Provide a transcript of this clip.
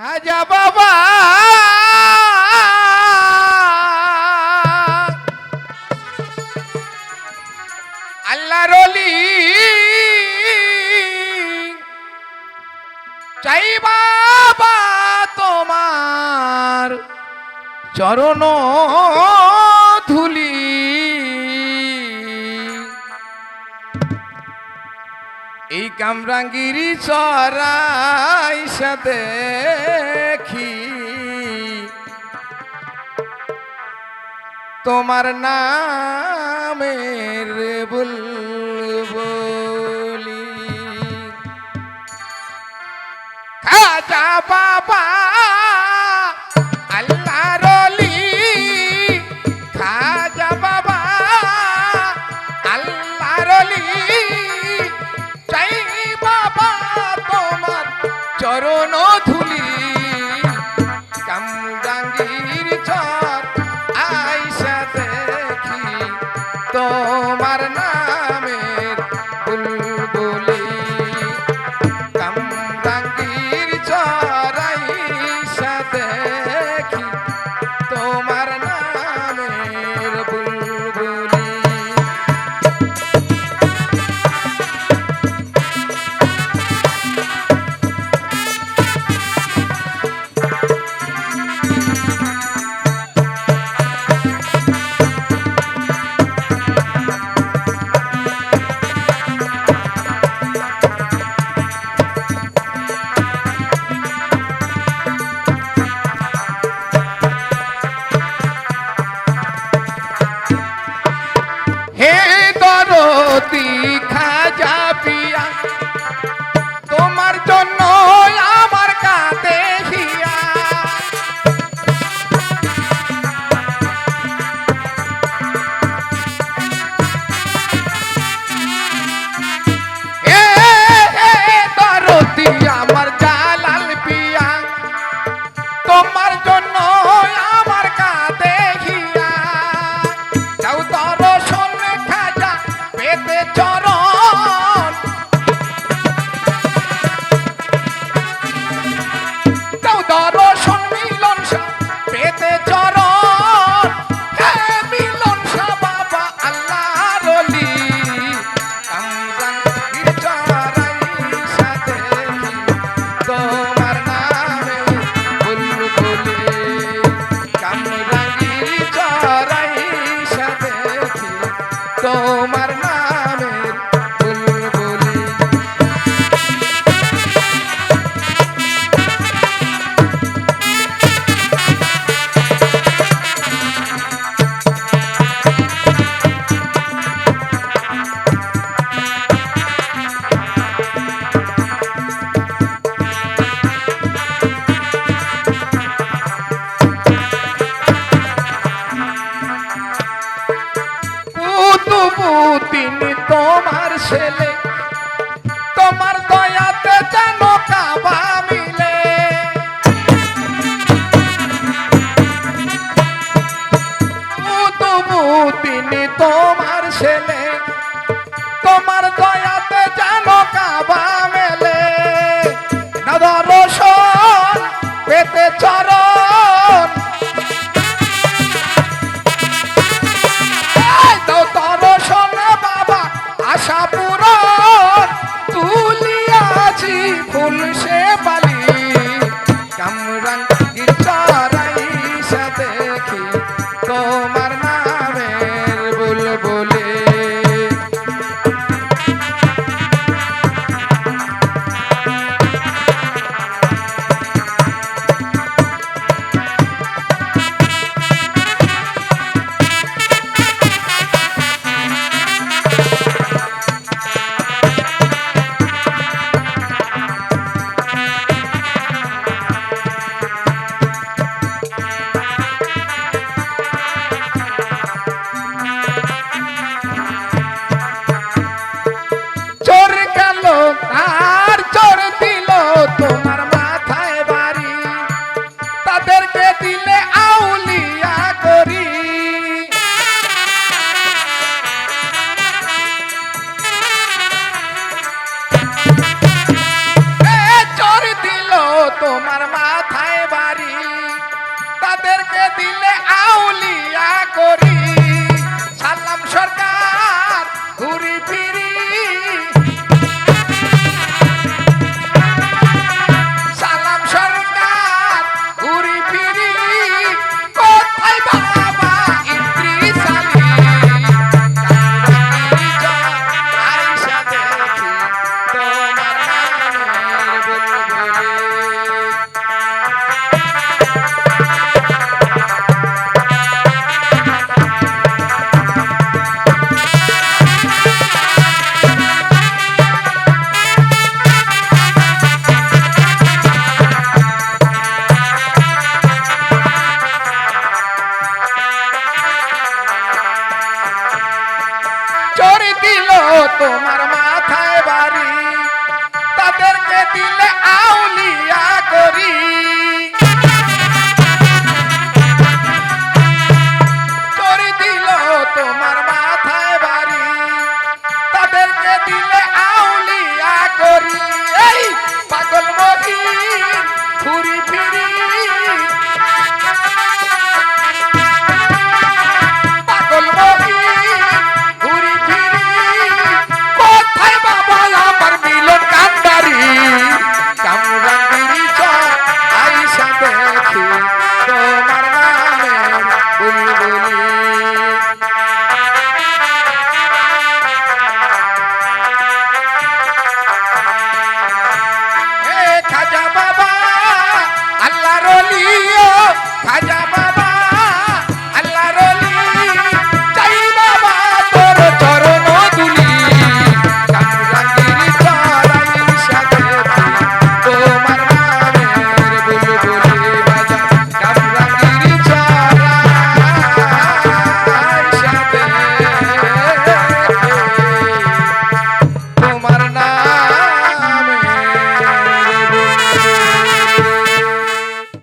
খাজা বাবা। আল্লাহ রলি চাই বাবা তোমার চরণ। কামরাঙ্গিরি চরাই সাথে দেখি। তোমার নামের বুলবুলি। খাজা বাবা করুণ তোমার দয়াতে জানো কাবা মেলে। না দর্শন পেতে চরণ। দর্শন বাবা আশা যাদেরকে দিলে আউলিয়া করি। চর দিল তোমার মাথায় বাড়ি তাদেরকে দিলে আউলিয়া করি।